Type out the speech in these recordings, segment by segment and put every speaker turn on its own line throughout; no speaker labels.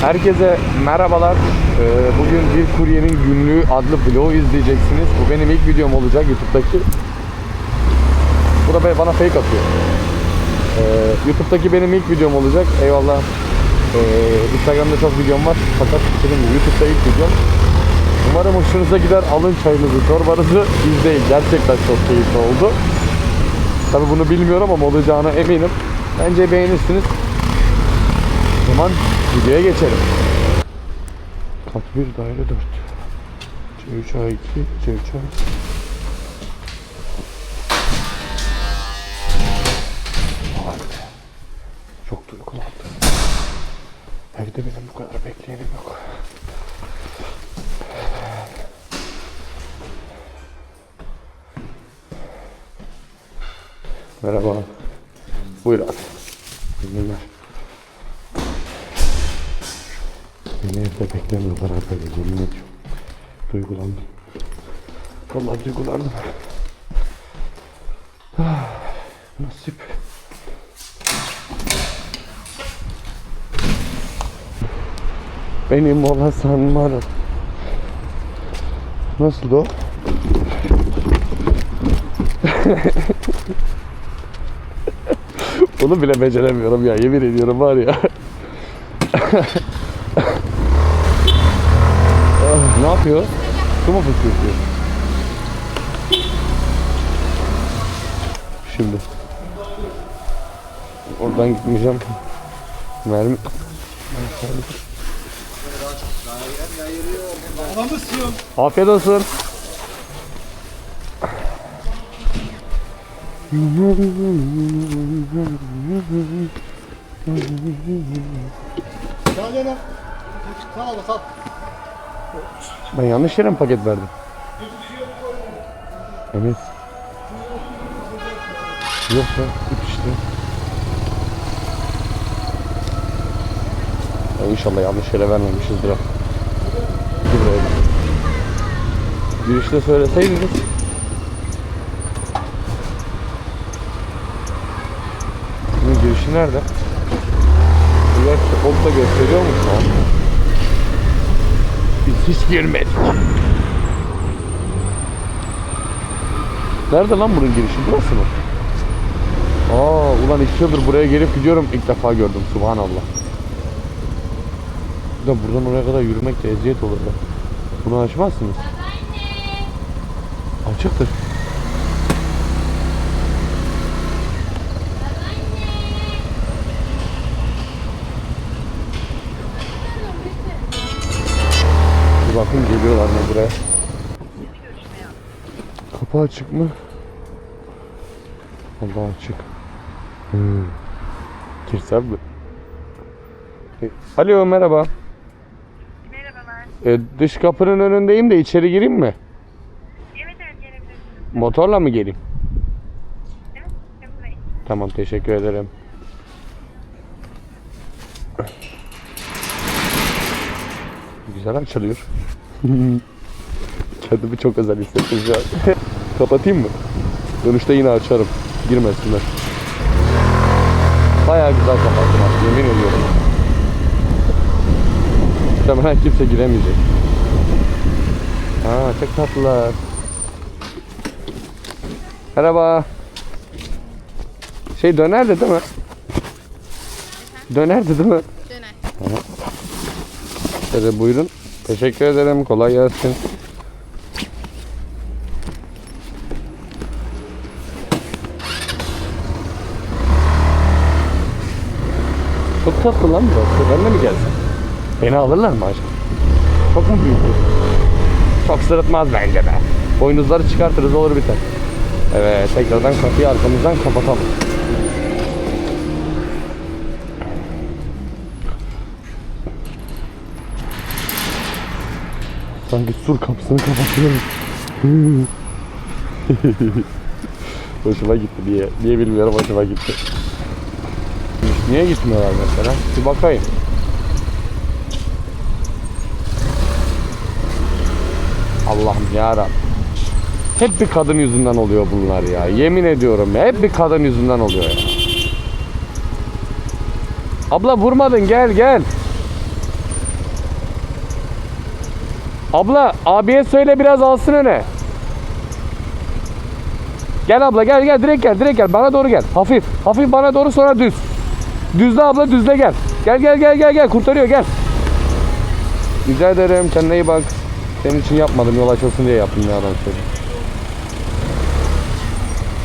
Herkese merhabalar. Ee, bugün bir kuryenin günlüğü adlı vlogu izleyeceksiniz. Bu benim ilk videom olacak YouTube'daki. Bu da bana fake atıyor. Ee, YouTube'daki benim ilk videom olacak. Eyvallah. Ee, Instagram'da çok videom var. Fakat gibi YouTube'da ilk videom. Umarım hoşunuza gider. Alın çayınızı, çorbanızı izleyin. Gerçekten çok keyifli oldu. Tabi bunu bilmiyorum ama olacağına eminim. Bence beğenirsiniz. O zaman videoya geçelim. Kat 1 daire 4. C3 A2, C3 A2. Vay be. Çok duygulandım. Evde benim bu kadar bekleyenim yok. Merhaba. Buyur abi. Günler. Beni evde beklemiyorlar böyle yemin ediyorum. Duygulandım. Vallahi duygulandım. Ah, nasip. Benim olasan var. Nasıl o? Bunu bile beceremiyorum ya yemin ediyorum var ya. Ah, ne yapıyor? Su mu fısıldıyor? Şimdi. Oradan gitmeyeceğim. Mermi. Afiyet olsun.
Sağ canım. Sağ ol, sağ ol.
Ben yanlış yere mi paket verdim? Evet. Yok ya, ip işte. Ya inşallah yanlış yere vermemişizdir buraya. Girişte söyleseydiniz. Bunun girişi nerede? Yer okta gösteriyor mu şu an? Biz hiç girmedik. Nerede lan bunun girişi? Burası mı? Aa ulan iki yıldır buraya gelip gidiyorum. İlk defa gördüm. Subhanallah. Da buradan oraya kadar yürümek de eziyet olur da. Bunu açmazsınız. Açıktır. Bakın geliyorlar mı buraya. Kapı açık mı? Allah açık. Hmm. Girsem mi? E, Alo merhaba.
Merhabalar.
E, dış kapının önündeyim de içeri gireyim mi?
Evet evet gelebilirsiniz.
Motorla mı geleyim?
Evet sıkıntı değil.
Tamam teşekkür ederim. Güzel açılıyor. Kendimi çok özel hissettim şu an. Kapatayım mı? Dönüşte yine açarım. Girmesinler. Bayağı güzel kapattım abi yemin ediyorum. Muhtemelen kimse giremeyecek. Aa çok tatlılar. Merhaba. Şey dönerdi değil mi? Dönerdi değil mi?
Döner.
Şöyle buyurun. Teşekkür ederim. Kolay gelsin. Çok tatlı lan burası. Ben de mi gelsem? Beni alırlar mı acaba? Çok mu büyük? Çok sırıtmaz bence de. Boynuzları çıkartırız olur biter. Evet tekrardan kapıyı arkamızdan kapatalım. Sanki sur kapısını kapatıyoruz. hoşuma gitti diye. Niye bilmiyorum hoşuma gitti. Niye gitmiyorlar mesela? Bir bakayım. Allah'ım yarabbim. Hep bir kadın yüzünden oluyor bunlar ya. Yemin ediyorum ya. Hep bir kadın yüzünden oluyor ya. Abla vurmadın gel gel. Abla abiye söyle biraz alsın öne. Gel abla gel gel direkt gel direkt gel bana doğru gel. Hafif hafif bana doğru sonra düz. Düzle abla düzle gel. Gel gel gel gel gel kurtarıyor gel. Rica ederim kendine iyi bak. Senin için yapmadım yol açılsın diye yaptım ya adam söyleyeyim.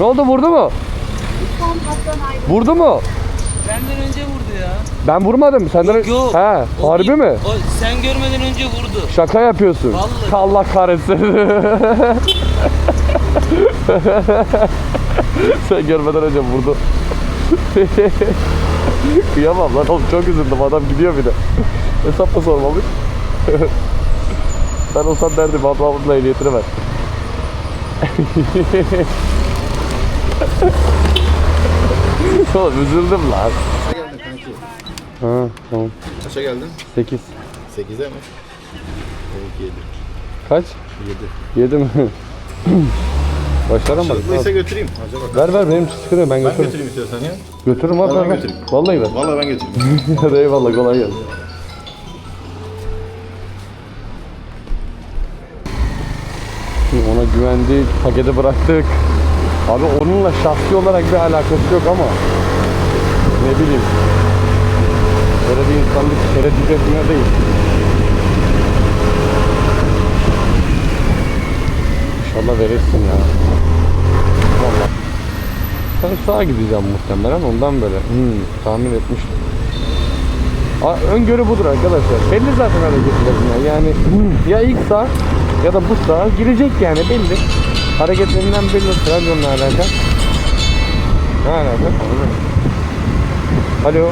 Ne oldu vurdu mu? Vurdu mu?
Benden önce vurdu ya.
Ben vurmadım. Senden
Yok.
He,
O
harbi
değil.
mi?
O, sen görmeden önce vurdu.
Şaka yapıyorsun.
Vallahi.
Allah kahretsin. Sen görmeden önce vurdu. Kıyamam lan oğlum çok üzüldüm adam gidiyor bir de. Hesap da sormamış. ben olsam derdim ablamın ehliyetini ver. oğlum üzüldüm lan.
Geldin kanki.
Ha tamam.
Kaça geldin?
8.
8'e mi? Evet 7.
Kaç?
7.
7 mi? Başaramadık.
Çocuklaysa götüreyim. Acaba
Ver ver benim sıkıntı yok, ben
ben
götürürüm.
götüreyim istiyorsan ya.
Götürürüm abi
Vallahi
ver ver.
götüreyim.
Vallahi ver.
Vallahi ben götüreyim.
Hadi eyvallah kolay gelsin. Ona güvendik, paketi bıraktık. Abi onunla şahsi olarak bir alakası yok ama ne bileyim. Böyle bir insanlık tereddüt etmiyor değil. İnşallah verirsin ya. Vallahi. Ben sağa gideceğim muhtemelen ondan böyle. Hmm, tahmin etmiştim. Aa, öngörü budur arkadaşlar. Belli zaten hareketlerine. Yani ya ilk sağ ya da bu sağ girecek yani belli. Hareketlerinden belli. Radyonla alakalı. Ne alaka? Alo.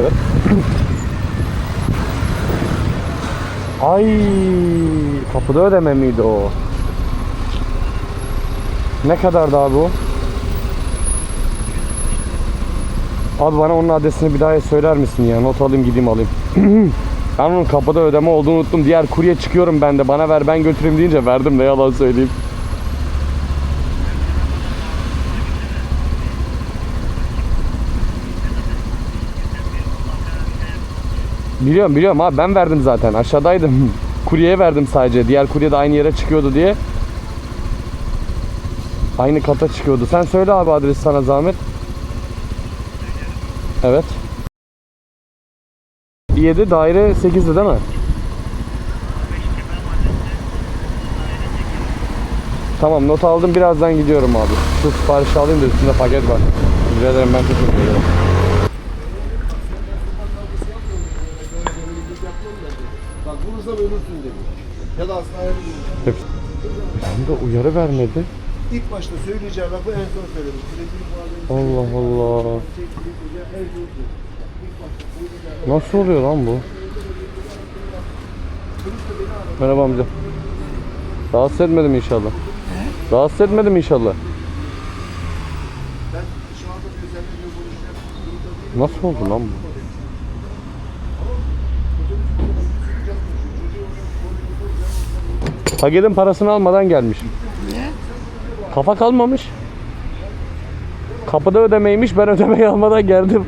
Evet. Ay kapıda ödeme miydi o? Ne kadardı abi o? Abi bana onun adresini bir daha söyler misin ya? Not alayım gideyim alayım. ben onun kapıda ödeme olduğunu unuttum. Diğer kurye çıkıyorum ben de. Bana ver ben götüreyim deyince verdim ne yalan söyleyeyim. Biliyorum biliyorum abi ben verdim zaten aşağıdaydım. Kuryeye verdim sadece. Diğer kurye de aynı yere çıkıyordu diye. Aynı kata çıkıyordu. Sen söyle abi adresi sana zahmet. Evet. 7 daire 8'di değil mi? Tamam not aldım birazdan gidiyorum abi. Şu siparişi alayım da üstünde paket var. Rica ederim ben teşekkür ederim.
Bak vurursan ölürsün dedi. Ya da ayrı
Hep... Bir de uyarı vermedi.
İlk başta söyleyeceğim lafı en son söyledim.
Allah Allah. Nasıl oluyor lan bu? Merhaba amca. Rahatsız etmedim inşallah. Rahatsız etmedim inşallah. Nasıl oldu lan bu? Paketin parasını almadan gelmiş. Kafa kalmamış. Kapıda ödemeymiş ben ödemeyi almadan geldim.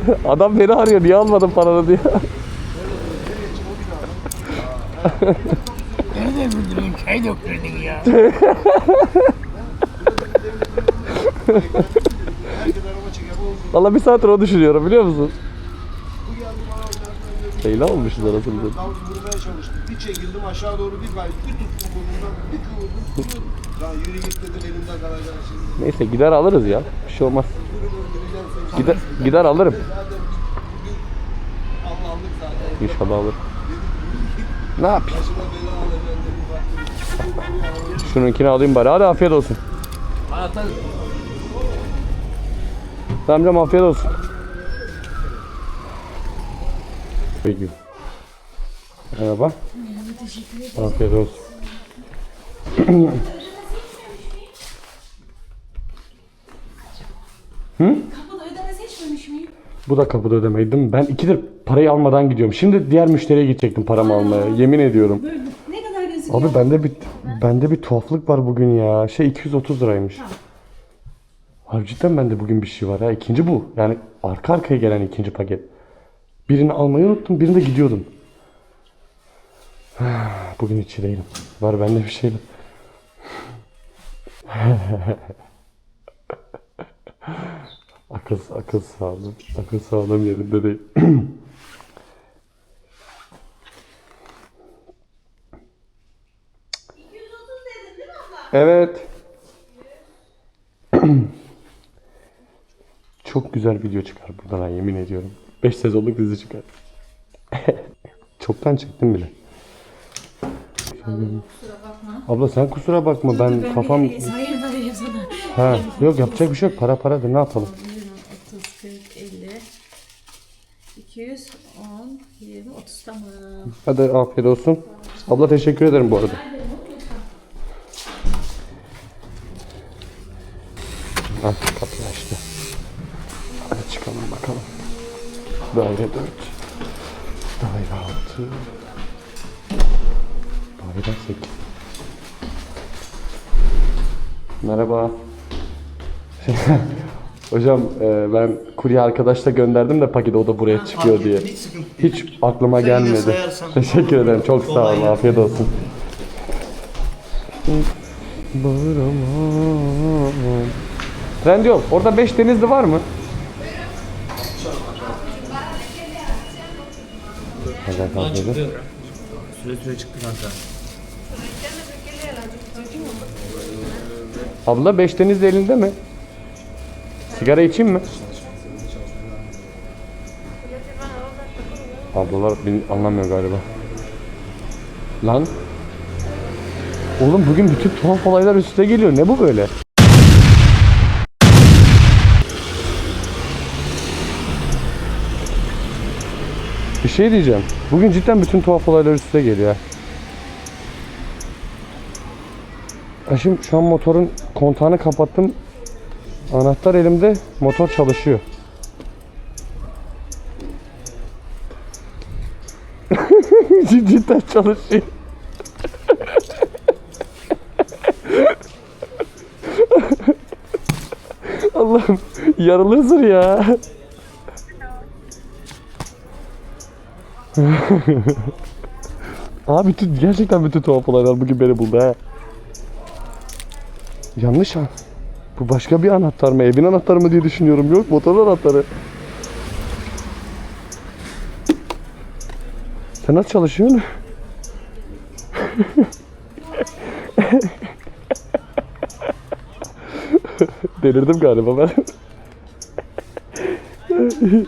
Adam beni arıyor niye almadın paranı diyor.
Nerede bildirim çay döktürdün ya.
Valla bir saattir o düşünüyorum biliyor musun?
Bu geldi bana nereden dedi.
Leyla olmuşuz arasında.
Davul vurmaya çalıştım. Bir çekildim aşağı doğru bir kaydı. Bir tuttum kolumdan. Bir kıvırdım. Ya yürü git dedim elimden kalacak şimdi.
Neyse gider alırız ya. Bir şey olmaz. Gider, gider alırım. İnşallah alır. Ne yapayım? Şununkini alayım bari. Hadi afiyet olsun. Tamam canım afiyet olsun. Peki. Merhaba. Afiyet olsun.
Kapıda ödeme seçmemiş miyim?
Bu da kapıda ödemeydi değil mi? Ben ikidir parayı almadan gidiyorum. Şimdi diğer müşteriye gidecektim paramı almaya. Yemin ediyorum.
Böyle ne kadar gözüküyor?
Abi bende bir bende bir tuhaflık var bugün ya. Şey 230 liraymış. Abi cidden bende bugün bir şey var ha. İkinci bu. Yani arka arkaya gelen ikinci paket. Birini almayı unuttum. Birinde gidiyordum. Bugün hiç iyi değilim. Var bende bir şeyler. akıl, akıl sağlığım. Akıl sağlığım yerinde değil. Evet. Çok güzel video çıkar buradan yemin ediyorum. 5 sezonluk dizi çıkar. Çoktan çektim bile. Abla sen kusura bakma ben kafam...
Hayır hayır sana.
Ha, yok yapacak bir şey yok. Para paradır ne yapalım.
30, 40, 50, 200, 10, 20, 30 tamam.
Hadi afiyet olsun. Abla teşekkür ederim bu arada. Hocam e, ben kurye arkadaşla gönderdim de paketi o da buraya çıkıyor diye.
hiç sıkıntı değil.
Hiç aklıma
Sen yine
gelmedi.
sayarsan-
Teşekkür ederim. Çok sağ
Kolay
olun.
gelsin.
Afiyet olsun. Bağıramam. Trendyol. Orada 5 denizli var mı? Kalk dedim.
Süre süre çıktı kanka.
Abla 5 denizli elinde mi? Sigara içeyim mi? Ablalar beni anlamıyor galiba. Lan. Oğlum bugün bütün tuhaf olaylar üstüne geliyor. Ne bu böyle? Bir şey diyeceğim. Bugün cidden bütün tuhaf olaylar üstüne geliyor. Ha şimdi şu an motorun kontağını kapattım. Anahtar elimde. Motor çalışıyor. Cidden çalışıyor. Allah'ım yarılırsın ya. Abi bütün, gerçekten bütün tuhaf olaylar bugün beni buldu ha. Yanlış ha. Bu başka bir anahtar mı? Evin anahtarı mı diye düşünüyorum. Yok motorun anahtarı. Sen nasıl çalışıyorsun? Delirdim galiba ben.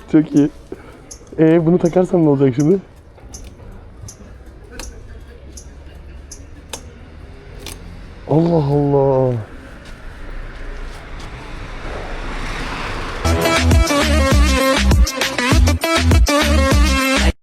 Çok iyi. Ee bunu takarsam ne olacak şimdi? Allah Allah.